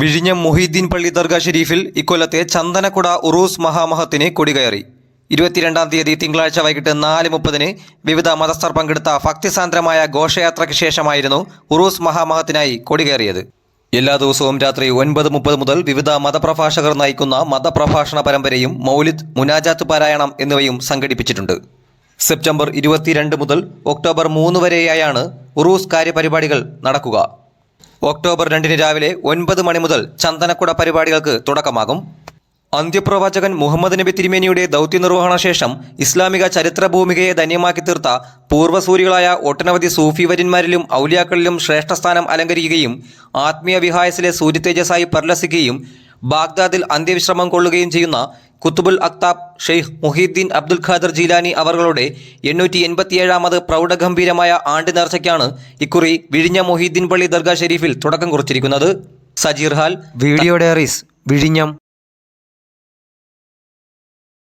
വിഴിഞ്ഞം മൊഹീദ്ദീൻ പള്ളി ദർഗാ ഷെരീഫിൽ ഇക്കൊല്ലത്തെ ചന്ദനക്കുട ഉറൂസ് മഹാമഹത്തിന് കൊടികയറി. ഇരുപത്തിരണ്ടാം തീയതി തിങ്കളാഴ്ച വൈകിട്ട് നാല് മുപ്പതിന് വിവിധ മതസ്ഥർ പങ്കെടുത്ത ഭക്തിസാന്ദ്രമായ ഘോഷയാത്രയ്ക്ക് ശേഷമായിരുന്നു ഉറൂസ് മഹാമഹത്തിനായി കൊടികയറിയത്. എല്ലാ ദിവസവും രാത്രി ഒൻപത് മുപ്പത് മുതൽ വിവിധ മതപ്രഭാഷകർ നയിക്കുന്ന മതപ്രഭാഷണ പരമ്പരയും മൗലിദ് മുനാജാത്ത് പാരായണം എന്നിവയും സംഘടിപ്പിച്ചിട്ടുണ്ട്. സെപ്റ്റംബർ ഇരുപത്തിരണ്ട് മുതൽ ഒക്ടോബർ മൂന്ന് വരെയായാണ് ഉറൂസ് കാര്യപരിപാടികൾ നടക്കുക. ഒക്ടോബർ രണ്ടിന് രാവിലെ ഒൻപത് മണി മുതൽ ചന്ദനക്കുട പരിപാടികൾക്ക് തുടക്കമാകും. അന്ത്യപ്രവാചകൻ മുഹമ്മദ് നബി തിരുമേനിയുടെ ദൗത്യനിർവഹണ ശേഷം ഇസ്ലാമിക ചരിത്രഭൂമികയെ ധന്യമാക്കി തീർത്ത പൂർവസൂരികളായ ഒട്ടനവധി സൂഫി വര്യന്മാരിലും ഔലിയാക്കളിലും ശ്രേഷ്ഠസ്ഥാനം അലങ്കരിക്കുകയും ആത്മീയ വിഹായസിലെ സൂര്യതേജസായി പരിലസിക്കുകയും ബാഗ്ദാദിൽ അന്ത്യവിശ്രമം കൊള്ളുകയും ചെയ്യുന്ന കുത്തുബുൽ അക്താബ് ഷെയ്ഖ് മുഹീദ്ദീൻ അബ്ദുൽ ഖാദർ ജീലാനി അവറുകളുടെ എണ്ണൂറ്റി എൺപത്തിയേഴാമത് പ്രൗഢഗംഭീരമായ ആണ്ട് നേർച്ചയ്ക്കാണ് ഇക്കുറി വിഴിഞ്ഞ മൊഹീദ്ദീൻ പള്ളി ദർഗാ ഷെരീഫിൽ തുടക്കം കുറിച്ചിരിക്കുന്നത്. സജീർ ഹാൽ. വീഡിയോ ഡയറീസ് വിഴിഞ്ഞം.